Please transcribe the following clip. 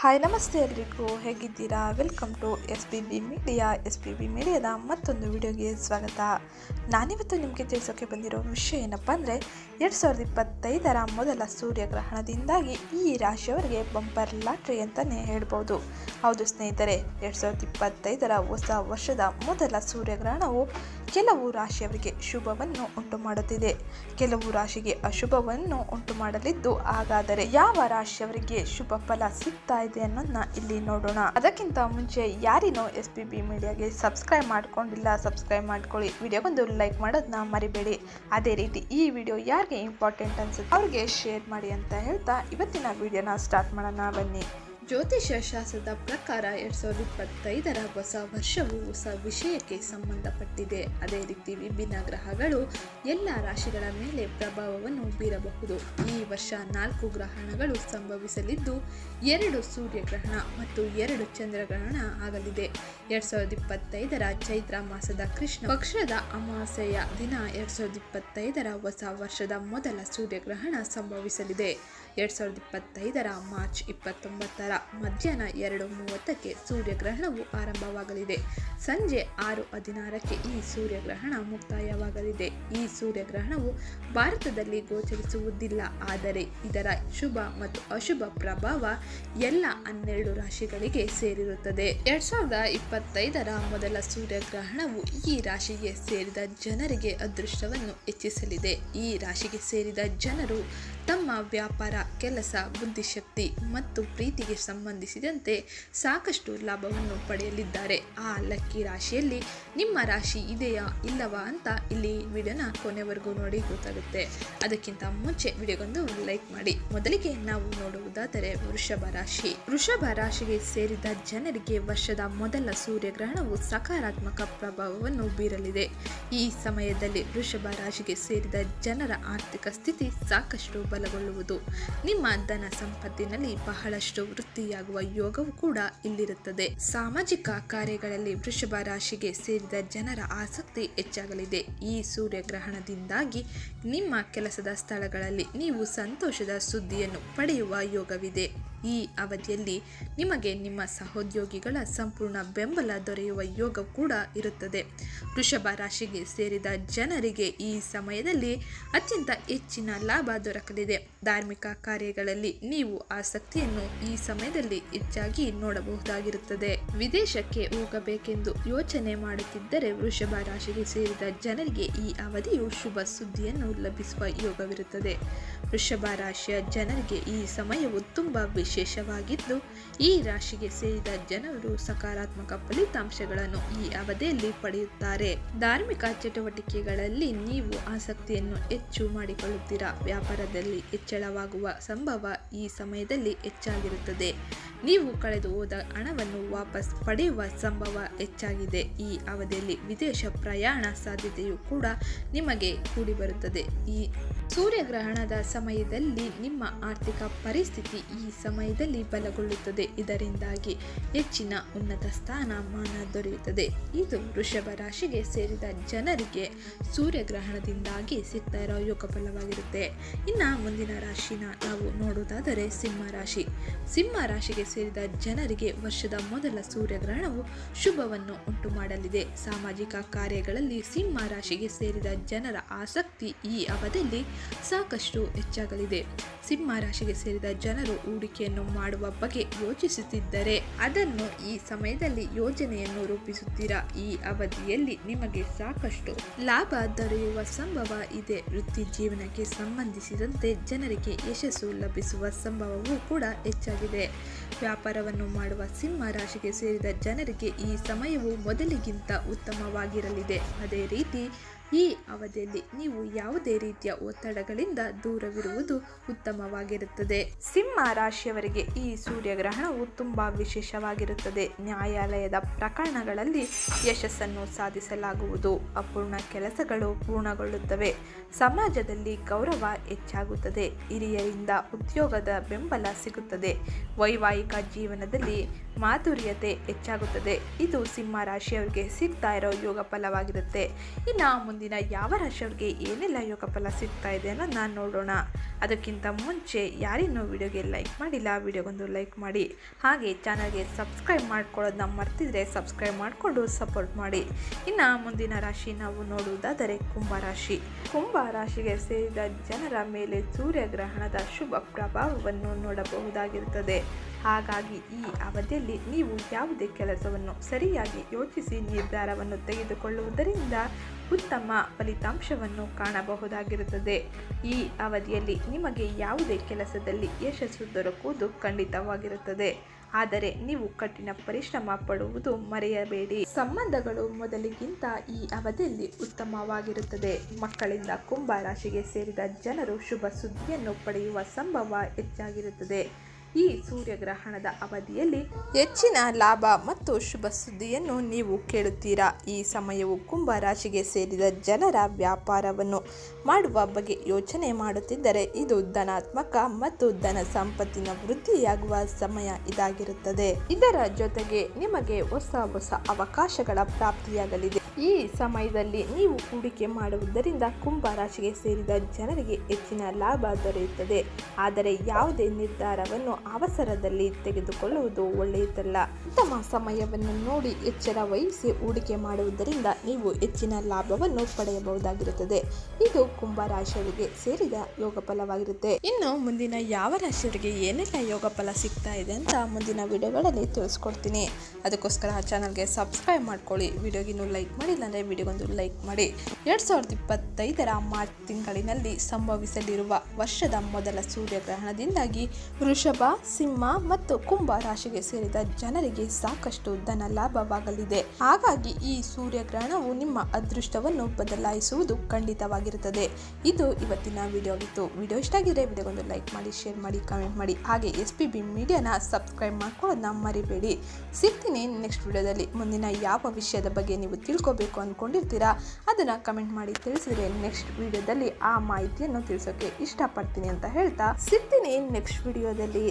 Hi, ನಮಸ್ತೆ ಎಲ್ರಿಗೂ. ಹೇಗಿದ್ದೀರಾ? Welcome to S P B media S P ಬಿ ಮೀಡಿಯಾದ ಮತ್ತೊಂದು ವಿಡಿಯೋಗೆ ಸ್ವಾಗತ. ನಾನಿವತ್ತು ನಿಮಗೆ ತಿಳಿಸೋಕೆ ಬಂದಿರೋ ವಿಷಯ ಏನಪ್ಪ ಅಂದರೆ, ಎರಡು ಸಾವಿರದ ಇಪ್ಪತ್ತೈದರ ಮೊದಲ ಸೂರ್ಯಗ್ರಹಣದಿಂದಾಗಿ ಈ ರಾಶಿಯವರಿಗೆ ಬಂಪರ್ ಲಾಟ್ರಿ ಅಂತಲೇ ಹೇಳ್ಬೋದು. ಹೌದು ಸ್ನೇಹಿತರೆ, ಎರಡು ಸಾವಿರದ ಇಪ್ಪತ್ತೈದರ ಹೊಸ ವರ್ಷದ ಮೊದಲ ಸೂರ್ಯಗ್ರಹಣವು ಕೆಲವು ರಾಶಿಯವರಿಗೆ ಶುಭವನ್ನು ಉಂಟು ಮಾಡುತ್ತಿದೆ ಕೆಲವು ರಾಶಿಗೆ ಅಶುಭವನ್ನು ಉಂಟು ಮಾಡಲಿದ್ದು ಹಾಗಾದರೆ ಯಾವ ರಾಶಿಯವರಿಗೆ ಶುಭ ಫಲ ಸಿಗ್ತಾ ಇದೆ ಅನ್ನೋದನ್ನ ಇಲ್ಲಿ ನೋಡೋಣ. ಅದಕ್ಕಿಂತ ಮುಂಚೆ ಯಾರಿನೋ ಎಸ್ ಪಿ ಬಿ ಮೀಡಿಯಾಗೆ ಸಬ್ಸ್ಕ್ರೈಬ್ ಮಾಡ್ಕೊಂಡಿಲ್ಲ ಸಬ್ಸ್ಕ್ರೈಬ್ ಮಾಡ್ಕೊಳ್ಳಿ. ವಿಡಿಯೋಗೊಂದು ಲೈಕ್ ಮಾಡೋದನ್ನ ಮರಿಬೇಡಿ. ಅದೇ ರೀತಿ ಈ ವಿಡಿಯೋ ಯಾರಿಗೆ ಇಂಪಾರ್ಟೆಂಟ್ ಅನ್ಸುತ್ತೆ ಅವ್ರಿಗೆ ಶೇರ್ ಮಾಡಿ ಅಂತ ಹೇಳ್ತಾ ಇವತ್ತಿನ ವಿಡಿಯೋನ ಸ್ಟಾರ್ಟ್ ಮಾಡೋಣ. ಬನ್ನಿ. ಜ್ಯೋತಿಷ್ಯ ಶಾಸ್ತ್ರದ ಪ್ರಕಾರ ಎರಡ್ ಸಾವಿರದ ಇಪ್ಪತ್ತೈದರ ಹೊಸ ವರ್ಷವು ಹೊಸ ವಿಷಯಕ್ಕೆ ಸಂಬಂಧಪಟ್ಟಿದೆ. ಅದೇ ರೀತಿ ವಿಭಿನ್ನ ಗ್ರಹಗಳು ಎಲ್ಲ ರಾಶಿಗಳ ಮೇಲೆ ಪ್ರಭಾವವನ್ನು ಬೀರಬಹುದು. ಈ ವರ್ಷ ನಾಲ್ಕು ಗ್ರಹಣಗಳು ಸಂಭವಿಸಲಿದ್ದು, ಎರಡು ಸೂರ್ಯಗ್ರಹಣ ಮತ್ತು ಎರಡು ಚಂದ್ರಗ್ರಹಣ ಆಗಲಿದೆ. ಎರಡ್ ಸಾವಿರದ ಇಪ್ಪತ್ತೈದರ ಚೈತ್ರ ಮಾಸದ ಕೃಷ್ಣ ಪಕ್ಷದ ಅಮಾವಾಸ್ಯೆಯ ದಿನ ಎರಡ್ ಸಾವಿರದ ಇಪ್ಪತ್ತೈದರ ಹೊಸ ವರ್ಷದ ಮೊದಲ ಸೂರ್ಯಗ್ರಹಣ ಸಂಭವಿಸಲಿದೆ. ಎರಡ್ ಸಾವಿರದ ಇಪ್ಪತ್ತೈದರ ಮಾರ್ಚ್ ಇಪ್ಪತ್ತೊಂಬತ್ತರ ಮಧ್ಯಾಹ್ನ ಎರಡು ಮೂವತ್ತಕ್ಕೆ ಸೂರ್ಯಗ್ರಹಣವು ಆರಂಭವಾಗಲಿದೆ. ಸಂಜೆ ಆರು ಹದಿನಾರಕ್ಕೆ ಈ ಸೂರ್ಯಗ್ರಹಣ ಮುಕ್ತಾಯವಾಗಲಿದೆ. ಈ ಸೂರ್ಯಗ್ರಹಣವು ಭಾರತದಲ್ಲಿ ಗೋಚರಿಸುವುದಿಲ್ಲ, ಆದರೆ ಇದರ ಶುಭ ಮತ್ತು ಅಶುಭ ಪ್ರಭಾವ ಎಲ್ಲ ಹನ್ನೆರಡು ರಾಶಿಗಳಿಗೆ ಸೇರಿರುತ್ತದೆ. ಎರಡ್ ಸಾವಿರದ ಇಪ್ಪತ್ತೈದರ ಮೊದಲ ಸೂರ್ಯಗ್ರಹಣವು ಈ ರಾಶಿಗೆ ಸೇರಿದ ಜನರಿಗೆ ಅದೃಷ್ಟವನ್ನು ಹೆಚ್ಚಿಸಲಿದೆ. ಈ ರಾಶಿಗೆ ಸೇರಿದ ಜನರು ತಮ್ಮ ವ್ಯಾಪಾರ, ಕೆಲಸ, ಬುದ್ಧಿಶಕ್ತಿ ಮತ್ತು ಪ್ರೀತಿಗೆ ಸಂಬಂಧಿಸಿದಂತೆ ಸಾಕಷ್ಟು ಲಾಭವನ್ನು ಪಡೆಯಲಿದ್ದಾರೆ. ಆ ಲಕ್ಕಿ ರಾಶಿಯಲ್ಲಿ ನಿಮ್ಮ ರಾಶಿ ಇದೆಯಾ ಇಲ್ಲವಾ ಅಂತ ಇಲ್ಲಿ ವಿಡಿಯೋನ ಕೊನೆವರೆಗೂ ನೋಡಿ ಗೊತ್ತಾಗುತ್ತೆ. ಅದಕ್ಕಿಂತ ಮುಂಚೆ ವಿಡಿಯೋಗೊಂದು ಲೈಕ್ ಮಾಡಿ. ಮೊದಲಿಗೆ ನಾವು ನೋಡುವುದಾದರೆ ವೃಷಭ ರಾಶಿ. ವೃಷಭ ರಾಶಿಗೆ ಸೇರಿದ ಜನರಿಗೆ ವರ್ಷದ ಮೊದಲ ಸೂರ್ಯಗ್ರಹಣವು ಸಕಾರಾತ್ಮಕ ಪ್ರಭಾವವನ್ನು ಬೀರಲಿದೆ. ಈ ಸಮಯದಲ್ಲಿ ವೃಷಭ ರಾಶಿಗೆ ಸೇರಿದ ಜನರ ಆರ್ಥಿಕ ಸ್ಥಿತಿ ಸಾಕಷ್ಟು ಬಲಗೊಳ್ಳುವುದು ನಿಮ್ಮ ಧನ ಸಂಪತ್ತಿನಲ್ಲಿ ಬಹಳಷ್ಟು ವೃತ್ತಿಯಾಗುವ ಯೋಗವು ಕೂಡ ಇಲ್ಲಿರುತ್ತದೆ. ಸಾಮಾಜಿಕ ಕಾರ್ಯಗಳಲ್ಲಿ ವೃಷಭ ರಾಶಿಗೆ ಸೇರಿದ ಜನರ ಆಸಕ್ತಿ ಹೆಚ್ಚಾಗಲಿದೆ. ಈ ಸೂರ್ಯಗ್ರಹಣದಿಂದಾಗಿ ನಿಮ್ಮ ಕೆಲಸದ ಸ್ಥಳಗಳಲ್ಲಿ ನೀವು ಸಂತೋಷದ ಸುದ್ದಿಯನ್ನು ಪಡೆಯುವ ಯೋಗವಿದೆ. ಈ ಅವಧಿಯಲ್ಲಿ ನಿಮಗೆ ನಿಮ್ಮ ಸಹೋದ್ಯೋಗಿಗಳ ಸಂಪೂರ್ಣ ಬೆಂಬಲ ದೊರೆಯುವ ಯೋಗ ಕೂಡ ಇರುತ್ತದೆ. ವೃಷಭ ರಾಶಿಗೆ ಸೇರಿದ ಜನರಿಗೆ ಈ ಸಮಯದಲ್ಲಿ ಅತ್ಯಂತ ಹೆಚ್ಚಿನ ಲಾಭ ದೊರಕಲಿದೆ. ಧಾರ್ಮಿಕ ಕಾರ್ಯಗಳಲ್ಲಿ ನೀವು ಆಸಕ್ತಿಯನ್ನು ಈ ಸಮಯದಲ್ಲಿ ಹೆಚ್ಚಾಗಿ ನೋಡಬಹುದಾಗಿರುತ್ತದೆ. ವಿದೇಶಕ್ಕೆ ಹೋಗಬೇಕೆಂದು ಯೋಚನೆ ಮಾಡುತ್ತಿದ್ದರೆ ವೃಷಭ ರಾಶಿಗೆ ಸೇರಿದ ಜನರಿಗೆ ಈ ಅವಧಿಯು ಶುಭ ಸುದ್ದಿಯನ್ನು ಲಭಿಸುವ ಯೋಗವಿರುತ್ತದೆ. ವೃಷಭ ರಾಶಿಯ ಜನರಿಗೆ ಈ ಸಮಯವು ತುಂಬ ವಿಶೇಷವಾಗಿದ್ದು, ಈ ರಾಶಿಗೆ ಸೇರಿದ ಜನರು ಸಕಾರಾತ್ಮಕ ಫಲಿತಾಂಶಗಳನ್ನು ಈ ಅವಧಿಯಲ್ಲಿ ಪಡೆಯುತ್ತಾರೆ. ಧಾರ್ಮಿಕ ಚಟುವಟಿಕೆಗಳಲ್ಲಿ ನೀವು ಆಸಕ್ತಿಯನ್ನು ಹೆಚ್ಚು ಮಾಡಿಕೊಳ್ಳುತ್ತೀರಾ? ವ್ಯಾಪಾರದಲ್ಲಿ ಹೆಚ್ಚಳವಾಗುವ ಸಂಭವ ಈ ಸಮಯದಲ್ಲಿ ಹೆಚ್ಚಾಗಿರುತ್ತದೆ. ನೀವು ಕಳೆದು ಹೋದ ಹಣವನ್ನು ವಾಪಸ್ ಪಡೆಯುವ ಸಂಭವ ಹೆಚ್ಚಾಗಿದೆ. ಈ ಅವಧಿಯಲ್ಲಿ ವಿದೇಶ ಪ್ರಯಾಣ ಸಾಧ್ಯತೆಯು ಕೂಡ ನಿಮಗೆ ಕೂಡಿಬರುತ್ತದೆ. ಈ ಸೂರ್ಯಗ್ರಹಣದ ಸಮಯದಲ್ಲಿ ನಿಮ್ಮ ಆರ್ಥಿಕ ಪರಿಸ್ಥಿತಿ ಈ ಸಮಯದಲ್ಲಿ ಬಲಗೊಳ್ಳುತ್ತದೆ. ಇದರಿಂದಾಗಿ ಹೆಚ್ಚಿನ ಉನ್ನತ ಸ್ಥಾನಮಾನ ದೊರೆಯುತ್ತದೆ. ಇದು ವೃಷಭ ರಾಶಿಗೆ ಸೇರಿದ ಜನರಿಗೆ ಸೂರ್ಯಗ್ರಹಣದಿಂದಾಗಿ ಸಿಗ್ತಾ ಇರೋ ಯೋಗ ಫಲವಾಗಿರುತ್ತೆ. ಇನ್ನು ಮುಂದಿನ ರಾಶಿನ ನಾವು ನೋಡುವುದಾದರೆ ಸಿಂಹ ರಾಶಿ. ಸಿಂಹ ರಾಶಿಗೆ ಸೇರಿದ ಜನರಿಗೆ ವರ್ಷದ ಮೊದಲ ಸೂರ್ಯಗ್ರಹಣವು ಶುಭವನ್ನು ಉಂಟು ಮಾಡಲಿದೆ ಸಾಮಾಜಿಕ ಕಾರ್ಯಗಳಲ್ಲಿ ಸಿಂಹ ರಾಶಿಗೆ ಸೇರಿದ ಜನರ ಆಸಕ್ತಿ ಈ ಅವಧಿಯಲ್ಲಿ ಸಾಕಷ್ಟು ಹೆಚ್ಚಾಗಲಿದೆ ಸಿಂಹ ರಾಶಿಗೆ ಸೇರಿದ ಜನರು ಹೂಡಿಕೆಯನ್ನು ಮಾಡುವ ಬಗ್ಗೆ ಯೋಚಿಸುತ್ತಿದ್ದರೆ ಅದನ್ನು ಈ ಸಮಯದಲ್ಲಿ ಯೋಜನೆಯನ್ನು ರೂಪಿಸುತ್ತೀರಾ? ಈ ಅವಧಿಯಲ್ಲಿ ನಿಮಗೆ ಸಾಕಷ್ಟು ಲಾಭ ದೊರೆಯುವ ಸಂಭವ ಇದೆ. ವೃತ್ತಿ ಜೀವನಕ್ಕೆ ಸಂಬಂಧಿಸಿದಂತೆ ಜನರಿಗೆ ಯಶಸ್ಸು ಲಭಿಸುವ ಸಂಭವವೂ ಕೂಡ ಹೆಚ್ಚಾಗಿದೆ. ವ್ಯಾಪಾರವನ್ನು ಮಾಡುವ ಸಿಂಹ ರಾಶಿಗೆ ಸೇರಿದ ಜನರಿಗೆ ಈ ಸಮಯವು ಮೊದಲಿಗಿಂತ ಉತ್ತಮವಾಗಿರಲಿದೆ. ಅದೇ ರೀತಿ ಈ ಅವಧಿಯಲ್ಲಿ ನೀವು ಯಾವುದೇ ರೀತಿಯ ಒತ್ತಡಗಳಿಂದ ದೂರವಿರುವುದು ಉತ್ತಮವಾಗಿರುತ್ತದೆ. ಸಿಂಹ ರಾಶಿಯವರಿಗೆ ಈ ಸೂರ್ಯಗ್ರಹಣವು ತುಂಬ ವಿಶೇಷವಾಗಿರುತ್ತದೆ. ನ್ಯಾಯಾಲಯದ ಪ್ರಕರಣಗಳಲ್ಲಿ ಯಶಸ್ಸನ್ನು ಸಾಧಿಸಲಾಗುವುದು. ಅಪೂರ್ಣ ಕೆಲಸಗಳು ಪೂರ್ಣಗೊಳ್ಳುತ್ತವೆ. ಸಮಾಜದಲ್ಲಿ ಗೌರವ ಹೆಚ್ಚಾಗುತ್ತದೆ. ಹಿರಿಯರಿಂದ ಉದ್ಯೋಗದ ಬೆಂಬಲ ಸಿಗುತ್ತದೆ. ವೈವಾಹಿಕ ಜೀವನದಲ್ಲಿ ಮಾಧುರ್ಯತೆ ಹೆಚ್ಚಾಗುತ್ತದೆ. ಇದು ಸಿಂಹ ರಾಶಿಯವರಿಗೆ ಸಿಗ್ತಾ ಇರೋ ಯೋಗ ಫಲವಾಗಿರುತ್ತೆ. ಇನ್ನು ಮುಂದಿನ ಯಾವ ರಾಶಿಯವ್ರಿಗೆ ಏನೆಲ್ಲ ಯೋಗ ಫಲ ಸಿಗ್ತಾ ಇದೆ ಅನ್ನೋದನ್ನ ನೋಡೋಣ. ಅದಕ್ಕಿಂತ ಮುಂಚೆ ಯಾರಿನ್ನೂ ವಿಡಿಯೋಗೆ ಲೈಕ್ ಮಾಡಿಲ್ಲ, ವಿಡಿಯೋಗೊಂದು ಲೈಕ್ ಮಾಡಿ. ಹಾಗೆ ಚಾನಲ್ಗೆ ಸಬ್ಸ್ಕ್ರೈಬ್ ಮಾಡ್ಕೊಳ್ಳೋದನ್ನ ಮರ್ತಿದ್ರೆ ಸಬ್ಸ್ಕ್ರೈಬ್ ಮಾಡಿಕೊಂಡು ಸಪೋರ್ಟ್ ಮಾಡಿ. ಇನ್ನು ಮುಂದಿನ ರಾಶಿ ನಾವು ನೋಡುವುದಾದರೆ ಕುಂಭ ರಾಶಿ. ಕುಂಭ ರಾಶಿಗೆ ಸೇರಿದ ಜನರ ಮೇಲೆ ಸೂರ್ಯಗ್ರಹಣದ ಶುಭ ಪ್ರಭಾವವನ್ನು ನೋಡಬಹುದಾಗಿರುತ್ತದೆ. ಹಾಗಾಗಿ ಈ ಅವಧಿಯಲ್ಲಿ ನೀವು ಯಾವುದೇ ಕೆಲಸವನ್ನು ಸರಿಯಾಗಿ ಯೋಚಿಸಿ ನಿರ್ಧಾರವನ್ನು ತೆಗೆದುಕೊಳ್ಳುವುದರಿಂದ ಉತ್ತಮ ಫಲಿತಾಂಶವನ್ನು ಕಾಣಬಹುದಾಗಿರುತ್ತದೆ. ಈ ಅವಧಿಯಲ್ಲಿ ನಿಮಗೆ ಯಾವುದೇ ಕೆಲಸದಲ್ಲಿ ಯಶಸ್ಸು ದೊರಕುವುದು ಖಂಡಿತವಾಗಿರುತ್ತದೆ. ಆದರೆ ನೀವು ಕಠಿಣ ಪರಿಶ್ರಮ ಪಡುವುದು ಮರೆಯಬೇಡಿ. ಸಂಬಂಧಗಳು ಮೊದಲಿಗಿಂತ ಈ ಅವಧಿಯಲ್ಲಿ ಉತ್ತಮವಾಗಿರುತ್ತದೆ. ಮಕ್ಕಳಿಂದ ಕುಂಭ ರಾಶಿಗೆ ಸೇರಿದ ಜನರು ಶುಭ ಸುದ್ದಿಯನ್ನು ಪಡೆಯುವ ಸಂಭವ ಹೆಚ್ಚಾಗಿರುತ್ತದೆ. ಈ ಸೂರ್ಯಗ್ರಹಣದ ಅವಧಿಯಲ್ಲಿ ಹೆಚ್ಚಿನ ಲಾಭ ಮತ್ತು ಶುಭ ಸುದ್ದಿಯನ್ನು ನೀವು ಕೇಳುತ್ತೀರಾ? ಈ ಸಮಯವು ಕುಂಭ ರಾಶಿಗೆ ಸೇರಿದ ಜನರ ವ್ಯಾಪಾರವನ್ನು ಮಾಡುವ ಬಗ್ಗೆ ಯೋಚನೆ ಮಾಡುತ್ತಿದ್ದರೆ ಇದು ಧನಾತ್ಮಕ ಮತ್ತು ಧನ ಸಂಪತ್ತಿನ ವೃದ್ಧಿಯಾಗುವ ಸಮಯ ಇದಾಗಿರುತ್ತದೆ. ಇದರ ಜೊತೆಗೆ ನಿಮಗೆ ಹೊಸ ಹೊಸ ಅವಕಾಶಗಳ ಪ್ರಾಪ್ತಿಯಾಗಲಿದೆ. ಈ ಸಮಯದಲ್ಲಿ ನೀವು ಹೂಡಿಕೆ ಮಾಡುವುದರಿಂದ ಕುಂಭ ರಾಶಿಗೆ ಸೇರಿದ ಜನರಿಗೆ ಹೆಚ್ಚಿನ ಲಾಭ ದೊರೆಯುತ್ತದೆ. ಆದರೆ ಯಾವುದೇ ನಿರ್ಧಾರವನ್ನು ಅವಸರದಲ್ಲಿ ತೆಗೆದುಕೊಳ್ಳುವುದು ಒಳ್ಳೆಯದಲ್ಲ. ಉತ್ತಮ ಸಮಯವನ್ನು ನೋಡಿ ಎಚ್ಚರ ವಹಿಸಿ ಹೂಡಿಕೆ ಮಾಡುವುದರಿಂದ ನೀವು ಹೆಚ್ಚಿನ ಲಾಭವನ್ನು ಪಡೆಯಬಹುದಾಗಿರುತ್ತದೆ. ಇದು ಕುಂಭ ರಾಶಿಯವರಿಗೆ ಸೇರಿದ ಯೋಗ ಫಲವಾಗಿರುತ್ತೆ. ಇನ್ನು ಮುಂದಿನ ಯಾವ ರಾಶಿಯವರಿಗೆ ಏನೆಲ್ಲ ಯೋಗ ಫಲ ಸಿಗ್ತಾ ಇದೆ ಅಂತ ಮುಂದಿನ ವಿಡಿಯೋಗಳಲ್ಲಿ ತಿಳಿಸ್ಕೊಡ್ತೀನಿ. ಅದಕ್ಕೋಸ್ಕರ ಚಾನಲ್ಗೆ ಸಬ್ಸ್ಕ್ರೈಬ್ ಮಾಡ್ಕೊಳ್ಳಿ. ವಿಡಿಯೋಗಿನ್ನೂ ಲೈಕ್ ಮಾಡಿಲ್ಲ ಅಂದರೆ ವಿಡಿಯೋಗೊಂದು ಲೈಕ್ ಮಾಡಿ. ಎರಡು ಸಾವಿರದ ಇಪ್ಪತ್ತೈದರ ಮಾರ್ಚ್ ತಿಂಗಳಿನಲ್ಲಿ ಸಂಭವಿಸಲಿರುವ ವರ್ಷದ ಮೊದಲ ಸೂರ್ಯಗ್ರಹಣದಿಂದಾಗಿ ವೃಷಭ, ಸಿಂಹ ಮತ್ತು ಕುಂಭ ರಾಶಿಗೆ ಸೇರಿದ ಜನರಿಗೆ ಸಾಕಷ್ಟು ಧನ ಲಾಭವಾಗಲಿದೆ. ಹಾಗಾಗಿ ಈ ಸೂರ್ಯಗ್ರಹಣವು ನಿಮ್ಮ ಅದೃಷ್ಟವನ್ನು ಬದಲಾಯಿಸುವುದು ಖಂಡಿತವಾಗಿರುತ್ತದೆ. ಇದು ಇವತ್ತಿನ ವಿಡಿಯೋ ಆಗಿತ್ತು ವಿಡಿಯೋ ಇಷ್ಟ ಆಗಿದ್ರೆ ವಿಡಿಯೋಗೊಂದು ಲೈಕ್ ಮಾಡಿ ಶೇರ್ ಮಾಡಿ ಕಮೆಂಟ್ ಮಾಡಿ. ಹಾಗೆ ಎಸ್ ಪಿ ಬಿ ಮೀಡಿಯಾನ ಸಬ್ಸ್ಕ್ರೈಬ್ ಮಾಡ್ಕೊಳ್ಳೋದನ್ನ ಮರಿಬೇಡಿ. ಸಿಗ್ತೀನಿ ನೆಕ್ಸ್ಟ್ ವಿಡಿಯೋದಲ್ಲಿ ಮುಂದಿನ ಯಾವ ವಿಷಯದ ಬಗ್ಗೆ ನೀವು ತಿಳ್ಕೊಬೇಕು ಅಂದ್ಕೊಂಡಿರ್ತೀರಾ ಅದನ್ನು ಕಮೆಂಟ್ ಮಾಡಿ ತಿಳಿಸಿದ್ರೆ ನೆಕ್ಸ್ಟ್ ವಿಡಿಯೋದಲ್ಲಿ ಆ ಮಾಹಿತಿಯನ್ನು ತಿಳಿಸೋಕ್ಕೆ ಇಷ್ಟಪಡ್ತೀನಿ ಅಂತ ಹೇಳ್ತಾ ಸಿಗ್ತೀನಿ ನೆಕ್ಸ್ಟ್ ವಿಡಿಯೋದಲ್ಲಿ